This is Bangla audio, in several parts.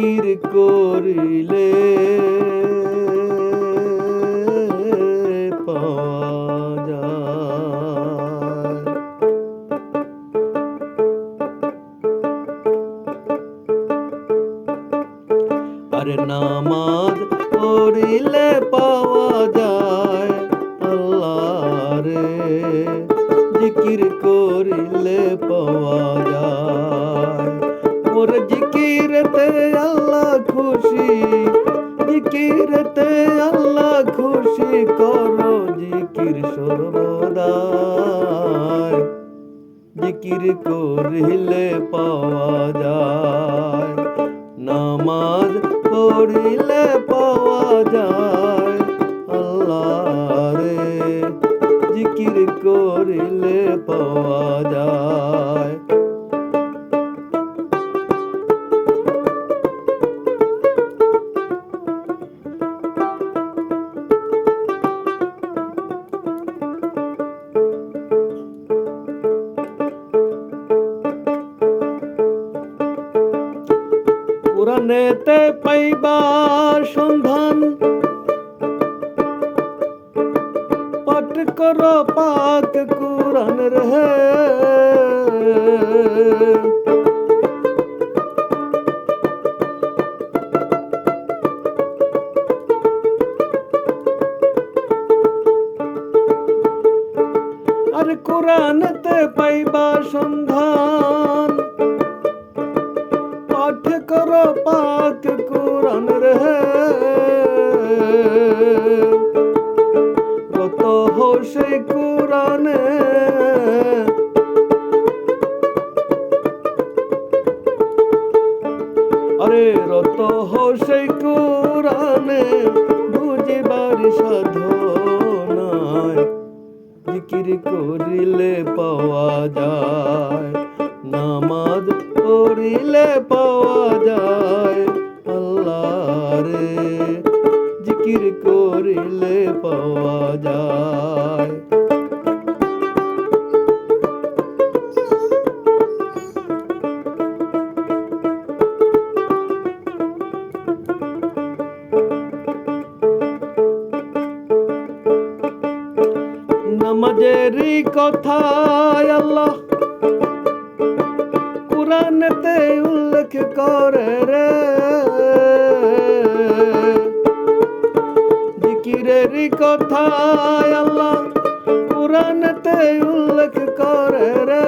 জিকির করিলে আরে নামাজ পড়িলে পাওয়া যায় আল্লাহ রে। জিকির করিলে পাওয়া যায়। ওর জিকিরতে আল্লাহ খুশি, জিকিরতে আল্লাহ খুশি করো জিকির সর্বদাই। জিকির করিলে পাওয়া যায়, নামাজ পড়িলে পাওয়া যায়। আল্লাহ রে, জিকির করিলে পাওয়া যায়। পুরাণেতে পাইবার সন্ধান। পাঠ কর পাক কুরান রে। আর কোরআনতে পাইবার সন্ধান। কোরআন রে। রত হো সেই কোরআনে। আরে রত হো সেই কোরআনে বুঝিবার সাধনায় জিকির করিলে পাওয়া যায়, নামাজ পড়িলে পাওয়া যায়। আল্লাহ রে জিকির করিলে পাওয়া যায়। নামাজেরই কথায় আল্লাহ কোরআনতে উল্লেখ করে রে। কথায় আল্লাহ কোরআনতে উল্লেখ করে রে।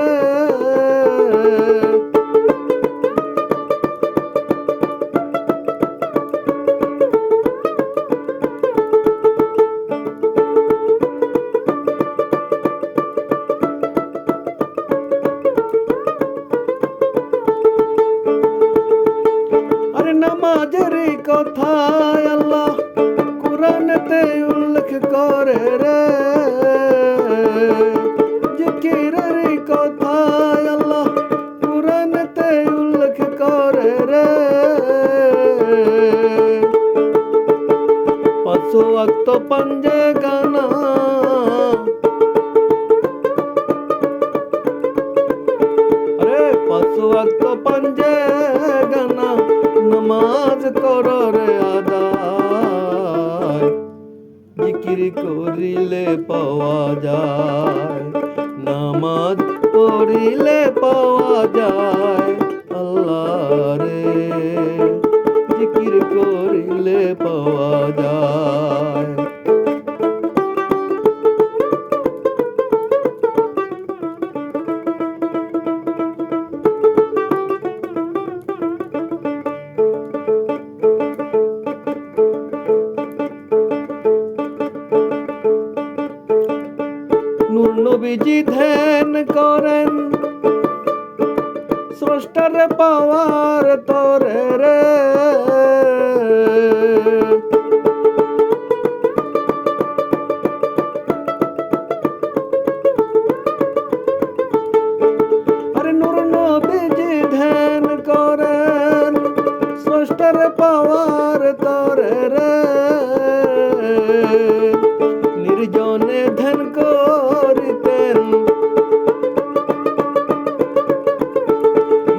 নামাজের কথায় আল্লাহ কোরআনতে উল্লেখ করে রে। জিকিরের কথায় আল্লাহ কোরআনতে উল্লেখ করে রে। পাঁচশো আক্ত পাঞ্জে গানা। আরে পাঁচশো আক্ত পাঞ্জে গানা, নমাজ কর জিকির করিলে পাওয়া যায়। নামাজ পড়িলে পাওয়া যায় আল্লাহ রে। জিকির করিলে পাওয়া যায়। নূর নবীজি ধ্যান করেন। স্রষ্টার পাওয়ার তরে রে।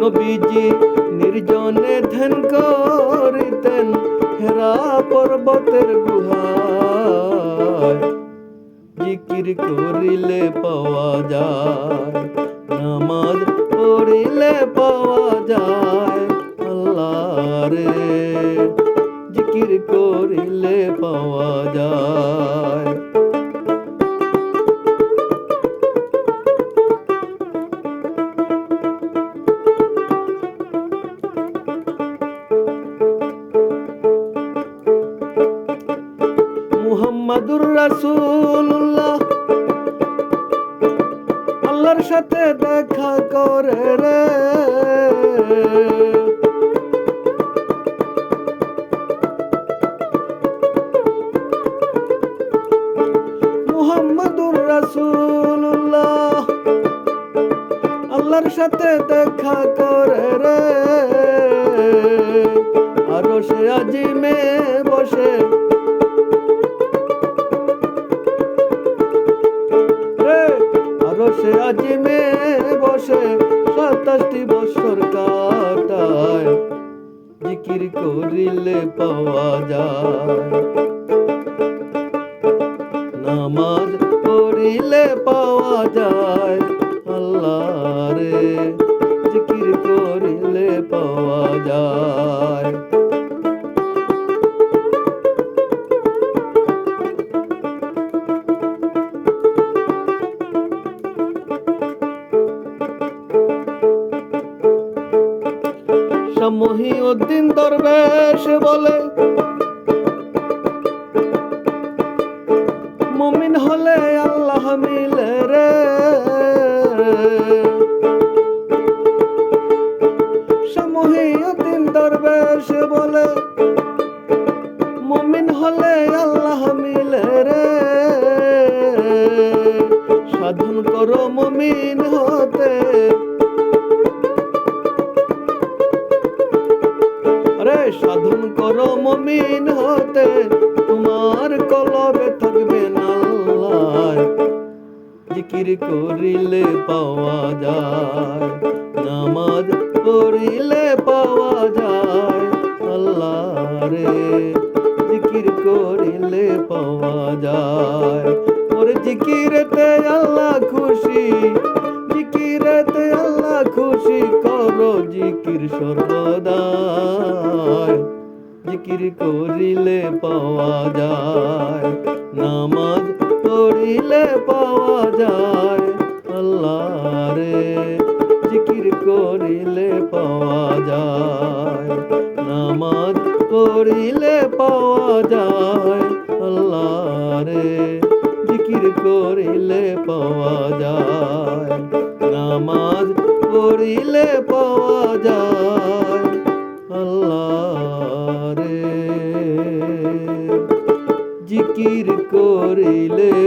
যোগীজি নির্জনে ধ্যান করিতেন হেরা পর্বতের গুহায়। জিকির করিলে পাওয়া যায় নামাজ পড়িলে পাওয়া মুহাম্মাদুর রাসূলুল্লাহ। আল্লাহর সাথে দেখা করে রে। মুহাম্মাদুর রাসূলুল্লাহ। আল্লাহর সাথে দেখা করে রে। আরও সে আজিমে বসে। সে আজিমে বসে সাতাশটি বছর কাটায়। জিকির করিলে পাওয়া যায়। সমহি উদ্দিন দরবেশ বলে, মমিন হলে আল্লাহ মিলে রে। সমহি উদ্দিন দরবেশ বলে, মমিন হলে আল্লাহ মিলে রে। সাধন করো মমিন হতে। সাধন করো মমিন হতে, তোমার কলবে থাকবে না আল্লাহ জিকির করিলে পাওয়া যায়, নামাজ পড়িলে পাওয়া যায়, আল্লাহ রে। জিকির করিলে পাওয়া যায়, ওর জিকিরেতে আল্লাহ খুশি করো জিকির সর্বদাই। জিকির করিলে পাওয়া যায়, নামাজ পড়িলে পাওয়া যায় আল্লাহ রে জিকির করিলে পাওয়া যায়, নামাজ পড়িলে পাওয়া যায় আল্লাহ রে জিকির করিলে পাওয়া যায়, নামাজ পড়িলে পাওয়া যায়। আল্লাহ রে। জিকির করিলে